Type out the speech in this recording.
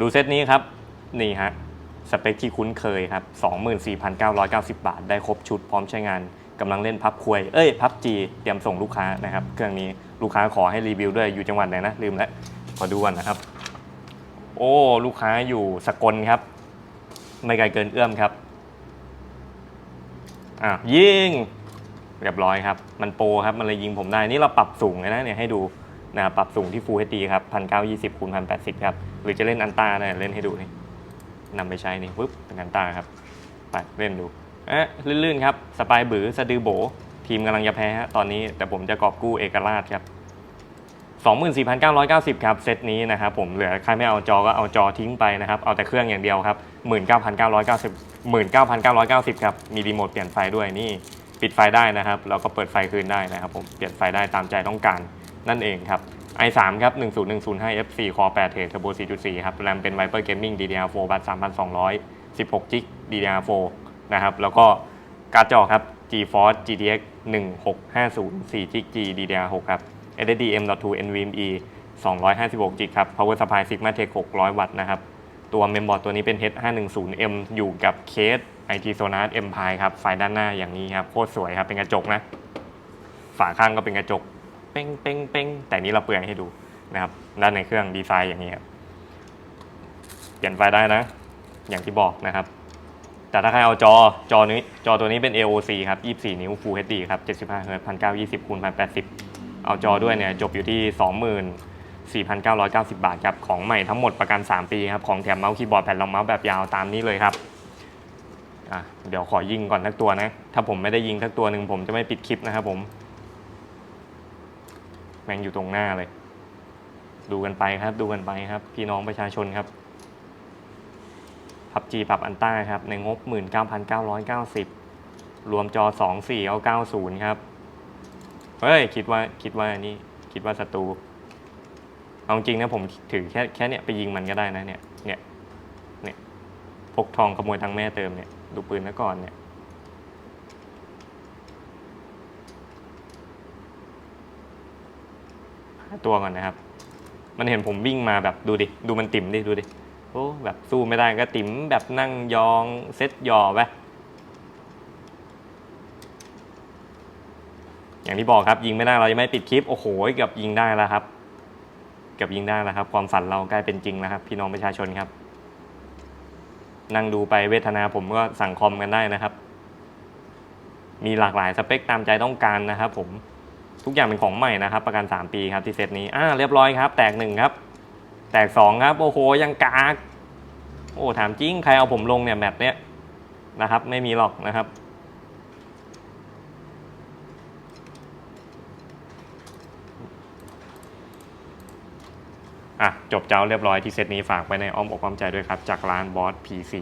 ดูเซตนี้ครับ นี่ฮะ สเปคที่คุ้นเคยครับ 24,990 บาท ได้ครบชุดพร้อมใช้งานกำลังเล่นพับควย เอ้ย พับจีเตรียมส่งลูกค้านะครับ เครื่องนี้ลูกค้าขอให้รีวิวด้วยอยู่จังหวัดไหนนะ ลืมแล้ว ขอดูก่อนนะครับ โอ้ ลูกค้าอยู่สกลครับ ไม่ไกลเกินเอื้อมครับอะยิงเรียบร้อยครับ มันโปรครับ มันเลยยิงผมได้ นี่เราปรับสูงเลยนะเนี่ยให้ดู นะครับปรับสูงที่ Full HD ครับ1920คูณ1080ครับ หรือจะเล่นอันตาเนี่ยเล่นให้ดูนี่นำไปใช้นี่ปุ๊บเป็นอันตาครับไปเล่นดูเอ๊ะลื่นๆครับสปายบือสะดือโบ ทีมกำลังจะแพ้ฮะตอนนี้แต่ผมจะกอบกู้เอกราชครับ24,990 ครับ เซตนี้นะครับผมเหลือใครไม่เอาจอก็เอาจอทิ้งไปนะครับ เอาแต่เครื่องอย่างเดียวครับ 19,990 19,990 ครับ มีรีโมทเปลี่ยนไฟด้วยนี่ ปิดไฟได้นะครับ แล้วก็เปิดไฟคืนได้นะครับผม เปลี่ยนไฟได้ตามใจต้องการ นั่นเองครับ i3 ครับ 10105 F4 Core 8 Thread Turbo 4.4 ครับ แรมเป็น Viper Gaming DDR4 บัตร3,200 16 g b DDR4 นะครับ แล้วก็การ์ดจอครับ GeForce GTX 1650 4 g b DDR6 ครับ SSD M.2 NVMe 256 g b ครับ Power Supply Sigma Tech 600 วัตต์นะครับ ตัวเมมบอร์ดตัวนี้เป็น H510M อยู่กับเคส IT Sonar Empire ครับ ไฟด้านหน้าอย่างนี้ครับ โคตรสวยครับ เป็นกระจกนะ ฝาข้างก็เป็นกระจก ป้งเป้งเป้งแต่นี้เราเปลือยให้ดูนะครับ ด้านในเครื่องดีไซน์อย่างนี้ครับเปลี่ยนไฟได้นะ อย่างที่บอกนะครับ แต่ถ้าใครเอาจอจอนี้จอตัวนี้เป็น AOC ครับ 24 นิ้ว Full HD ครับ 75 Hz 1920คูณ1080 เอาจอด้วยเนี่ยจบอยู่ที่ 24,990 บาทครับของใหม่ทั้งหมดประกัน 3 ปีครับ ของแถมเมาส์คีย์บอร์ดแผ่นรองเมาส์แบบยาวตามนี้เลยครับเดี๋ยวขอยิงก่อนทักตัวนะ ถ้าผมไม่ได้ยิงทักตัวหนึ่งผมจะไม่ปิดคลิปนะครับผม แม่งอยู่ตรงหน้าเลย ดูกันไปครับ ดูกันไปครับ พี่น้องประชาชนครับพับจีปรับอันต้าครับ ในงบ 19,990 รวมจอ 2 4 เอา 90 ครับ เฮ้ย คิดว่าคิดว่านี่คิดว่าศัตรูเอาจริงนะผมถือแค่แค่เนี้ยไปยิงมันก็ได้นะเนี่ยเนี่ยเนี่ยพกทองขโมยทางแม่เติมเนี่ย ดูปืนนะก่อนเนี่ย หา ตัวก่อนนะครับ มันเห็นผมวิ่งมาแบบดูดิ ดูมันติ่มดิ ดูดิ โอ้ แบบสู้ไม่ได้ก็ติ่มแบบนั่งยองเซ็ตยอไปอย่างที่บอกครับ ยิงไม่ได้เรายังไม่ปิดคลิป โอ้โหเกือบยิงได้แล้วครับเกือบยิงได้แล้วครับ ความฝันเราใกล้เป็นจริงแล้วครับ พี่น้องประชาชนครับ นั่งดูไปเวทนาผมก็สั่งคอมกันได้นะครับ มีหลากหลายสเปคตามใจต้องการนะครับผม ทุกอย่างเป็นของใหม่นะครับ ประกัน 3 ปีครับที่เซตนี้อ่าเรียบร้อยครับ แตกหนึ่งครับ แตกสองครับ โอ้โห ยังกากโอ้ถามจริง ใครเอาผมลงเนี่ยแมตช์เนี้ยนะครับ ไม่มีหรอกนะครับอะจบเจ้าเรียบร้อยที่เซตนี้ฝากไปในอ้อมอกอ้อมใจด้วยครับ จากร้านบอส PC